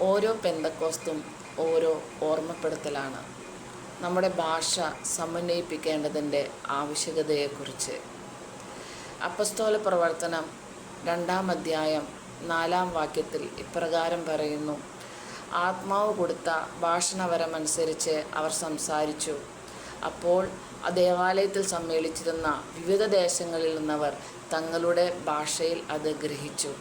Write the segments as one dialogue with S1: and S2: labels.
S1: ഓരോ പെന്തക്കോസ്തും ഓരോ ഓർമ്മപ്പെടുത്തലാണ്. നമ്മുടെ ഭാഷ സമന്വയിപ്പിക്കേണ്ടതിന്റെ ആവശ്യകതയെക്കുറിച്ച്. അപ്പസ്തോല പ്രവർത്തനം രണ്ടാം അധ്യായം നാലാം വാക്യത്തിൽ ഇപ്രകാരം പറയുന്നു. ആത്മാവ് കൊടുത്ത ഭാഷണവരമനുസരിച്ച് അവർ സംസാരിച്ചു. അപ്പോൾ ആ ദേവാലയത്തിൽ സമ്മേളിച്ചിരുന്ന വിവിധ ദേശങ്ങളിൽ നിന്നവർ തങ്ങളുടെ ഭാഷയിൽ അത് ഗ്രഹിച്ചു.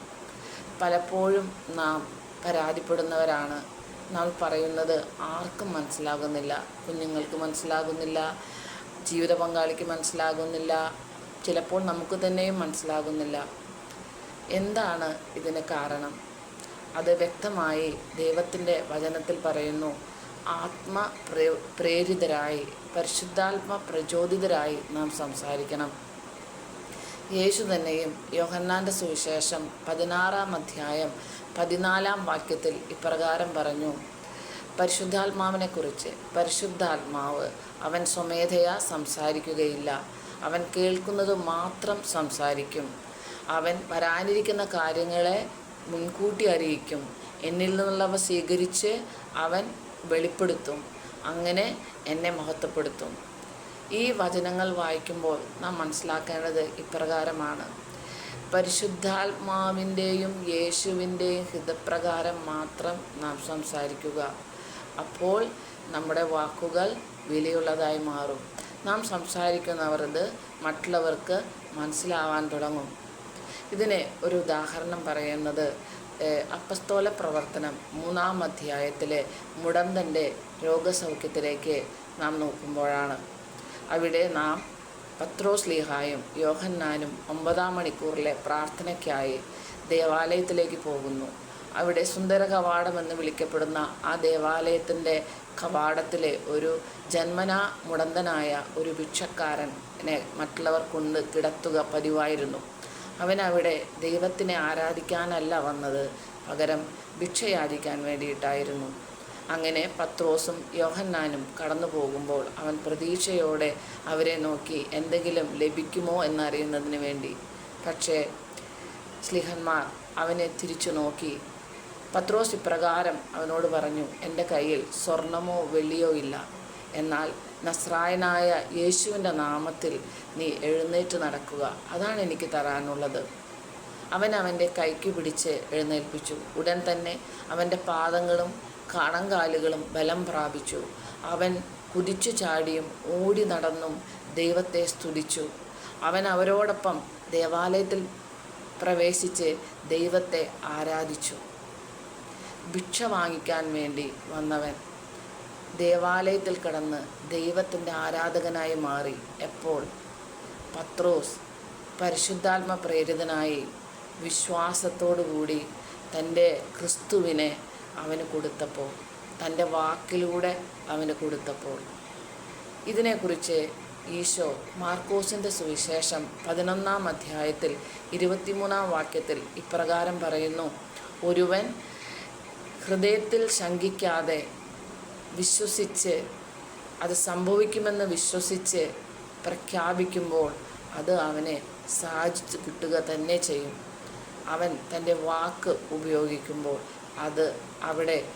S1: പലപ്പോഴും നാം പരാതിപ്പെടുന്നവരാണ് നാം പറയുന്നത്. ആർക്കും മനസ്സിലാകുന്നില്ല. കുഞ്ഞുങ്ങൾക്ക് മനസ്സിലാകുന്നില്ല. ജീവിത പങ്കാളിക്ക് മനസ്സിലാകുന്നില്ല. ചിലപ്പോൾ നമുക്ക് തന്നെയും മനസ്സിലാകുന്നില്ല. എന്താണ് ഇതിന് കാരണം? അത് വ്യക്തമായി ദൈവത്തിന്റെ വചനത്തിൽ പറയുന്നു. ആത്മ പ്രേ പ്രേരിതരായി പരിശുദ്ധാത്മ പ്രചോദിതരായി നാം സംസാരിക്കണം. യേശു തന്നെയും യോഹന്നാന്റെ സുവിശേഷം പതിനാറാം അധ്യായം പതിനാലാം വാക്യത്തിൽ ഇപ്രകാരം പറഞ്ഞു. പരിശുദ്ധാത്മാവിനെക്കുറിച്ച് പരിശുദ്ധാത്മാവ് അവൻ സ്വമേധയാ സംസാരിക്കുകയില്ല. അവൻ കേൾക്കുന്നത് മാത്രം സംസാരിക്കും. അവൻ വരാനിരിക്കുന്ന കാര്യങ്ങളെ മുൻകൂട്ടി അറിയിക്കും. എന്നിൽ നിന്നുള്ളവ സ്വീകരിച്ച് അവൻ വെളിപ്പെടുത്തും. അങ്ങനെ എന്നെ മഹത്വപ്പെടുത്തും. ഈ വചനങ്ങൾ വായിക്കുമ്പോൾ നാം മനസ്സിലാക്കേണ്ടത് ഇപ്രകാരമാണ്. പരിശുദ്ധാത്മാവിന്റെയും യേശുവിന്റെയും ഹിതപ്രകാരം മാത്രം നാം സംസാരിക്കുക. അപ്പോൾ നമ്മുടെ വാക്കുകൾ വിലയുള്ളതായി മാറും. നാം സംസാരിക്കുന്നവരത് മറ്റുള്ളവർക്ക് മനസ്സിലാവാൻ തുടങ്ങും. ഇതിന് ഒരു ഉദാഹരണം പറയുന്നത് അപ്പസ്തോല പ്രവർത്തനം മൂന്നാം അധ്യായത്തിലെ മുടന്തന്റെ രോഗസൗഖ്യത്തിലേക്ക് നാം നോക്കുമ്പോഴാണ്. അവിടെ നാം പത്രോസ് ലീഹായും യോഹന്നാനും ഒമ്പതാം മണിക്കൂറിലെ പ്രാർത്ഥനയ്ക്കായി ദേവാലയത്തിലേക്ക് പോകുന്നു. അവിടെ സുന്ദര കവാടമെന്ന് വിളിക്കപ്പെടുന്ന ആ ദേവാലയത്തിന്റെ കവാടത്തിലെ ഒരു ജന്മനാ മുടന്തനായ ഒരു ഭിക്ഷക്കാരനെ മറ്റുള്ളവർ കൊണ്ട് കിടത്തുക പതിവായിരുന്നു. അവൻ അവിടെ ദൈവത്തിനെ ആരാധിക്കാനല്ല വന്നത് പകരം ഭിക്ഷയാചിക്കാൻ വേണ്ടിയിട്ടായിരുന്നു. അങ്ങനെ പത്രോസും യോഹന്നാനും കടന്നു പോകുമ്പോൾ അവൻ പ്രതീക്ഷയോടെ അവരെ നോക്കി എന്തെങ്കിലും ലഭിക്കുമോ എന്നറിയുന്നതിന് വേണ്ടി. പക്ഷേ സ്ലിഹന്മാർ അവനെ തിരിച്ചു നോക്കി. പത്രോസ് ഇപ്രകാരം അവനോട് പറഞ്ഞു എന്റെ കയ്യിൽ സ്വർണമോ വെള്ളിയോ ഇല്ല. എന്നാൽ നസ്രായനായ യേശുവിന്റെ നാമത്തിൽ നീ എഴുന്നേറ്റ് നടക്കുക. അതാണ് എനിക്ക് തരാനുള്ളത്. അവൻ അവന്റെ കൈക്ക് പിടിച്ച് എഴുന്നേൽപ്പിച്ചു. ഉടൻ തന്നെ അവന്റെ പാദങ്ങളും കണങ്കാലുകളും ബലം പ്രാപിച്ചു. അവൻ കുതിച്ചു ചാടിയും ഓടി നടന്നും ദൈവത്തെ സ്തുതിച്ചു. അവൻ അവരോടൊപ്പം ദേവാലയത്തിൽ പ്രവേശിച്ച് ദൈവത്തെ ആരാധിച്ചു. ഭിക്ഷ വാങ്ങിക്കാൻ വേണ്ടി വന്നവൻ ദേവാലയത്തിൽ കടന്ന് ദൈവത്തിന്റെ ആരാധകനായി മാറി. എപ്പോൾ? പത്രോസ് പരിശുദ്ധാത്മ പ്രേരിതനായി വിശ്വാസത്തോടുകൂടി തന്റെ ക്രിസ്തുവിനെ അവന് കൊടുത്തപ്പോൾ തന്റെ വാക്കിലൂടെ അവന് കൊടുത്തപ്പോൾ. ഇതിനെക്കുറിച്ച് ഈശോ മാർക്കോസിന്റെ സുവിശേഷം പതിനൊന്നാം അധ്യായത്തിൽ ഇരുപത്തിമൂന്നാം വാക്യത്തിൽ ഇപ്രകാരം പറയുന്നു ഒരുവൻ ഹൃദയത്തിൽ ശങ്കിക്കാതെ വിശ്വസിച്ച് അത് സംഭവിക്കുമെന്ന് വിശ്വസിച്ച് പ്രഖ്യാപിക്കുമ്പോൾ അത് അവനെ സാധിച്ചു കിട്ടുക തന്നെ ചെയ്യും. അവൻ തന്റെ വാക്ക് ഉപയോഗിക്കുമ്പോൾ അത് അവിടെ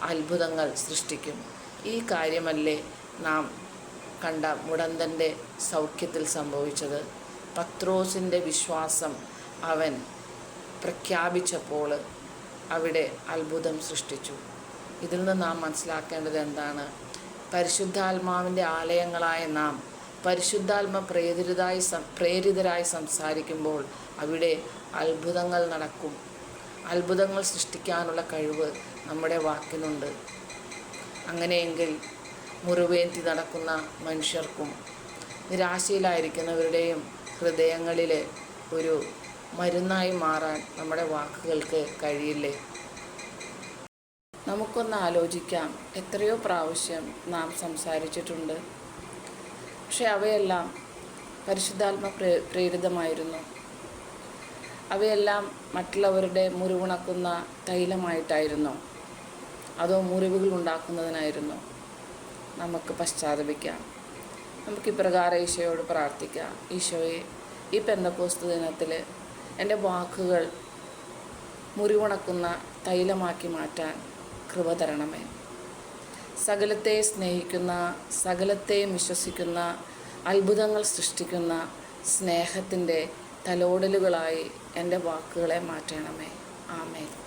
S1: അത്ഭുതങ്ങൾ സൃഷ്ടിക്കും ഈ കാര്യമല്ലേ നാം കണ്ട മുടന്തന്റെ സൗഖ്യത്തിൽ സംഭവിച്ചത്. പത്രോസിന്റെ വിശ്വാസം അവൻ പ്രഖ്യാപിച്ചപ്പോൾ അവിടെ അത്ഭുതം സൃഷ്ടിച്ചു. ഇതിൽ നിന്ന് നാം മനസ്സിലാക്കേണ്ടത് എന്താണ്? പരിശുദ്ധാത്മാവിന്റെ ആലയങ്ങളായ നാം പരിശുദ്ധാത്മ പ്രേരിതരായി പ്രേരിതരായി സംസാരിക്കുമ്പോൾ അവിടെ അത്ഭുതങ്ങൾ നടക്കും. അത്ഭുതങ്ങൾ സൃഷ്ടിക്കാനുള്ള കഴിവ് നമ്മുടെ വാക്കിനുണ്ട് അങ്ങനെയെങ്കിൽ മുറിവേന്തി നടക്കുന്ന മനുഷ്യർക്കും നിരാശയിലായിരിക്കുന്നവരുടെയും ഹൃദയങ്ങളിൽ ഒരു മരുന്നായി മാറാൻ നമ്മുടെ വാക്കുകൾക്ക് കഴിയില്ലേ? നമുക്കൊന്ന് ആലോചിക്കാം എത്രയോ പ്രാവശ്യം നാം സംസാരിച്ചിട്ടുണ്ട്. പക്ഷെ അവയെല്ലാം പരിശുദ്ധാത്മ പ്രേ പ്രേരിതമായിരുന്നു. അവയെല്ലാം മറ്റുള്ളവരുടെ മുറിവുണക്കുന്ന തൈലമായിട്ടായിരുന്നു. അതോ മുറിവുകൾ ഉണ്ടാക്കുന്നതിനായിരുന്നു നമുക്ക് പശ്ചാത്തപിക്കാം. നമുക്ക് ഇപ്രകാരം ഈശോയോട് പ്രാർത്ഥിക്കാം. ഈശോയെ ഈ പെന്തക്കോസ്തു ദിനത്തിൽ എന്റെ വാക്കുകൾ മുറിവുണക്കുന്ന തൈലമാക്കി മാറ്റാൻ കൃപ തരണമേ. സകലത്തെ സ്നേഹിക്കുന്ന സകലത്തെയും വിശ്വസിക്കുന്ന അത്ഭുതങ്ങൾ സൃഷ്ടിക്കുന്ന സ്നേഹത്തിന്റെ തലോടലുകളായി എന്റെ വാക്കുകളെ മാറ്റണമേ. ആമേൻ.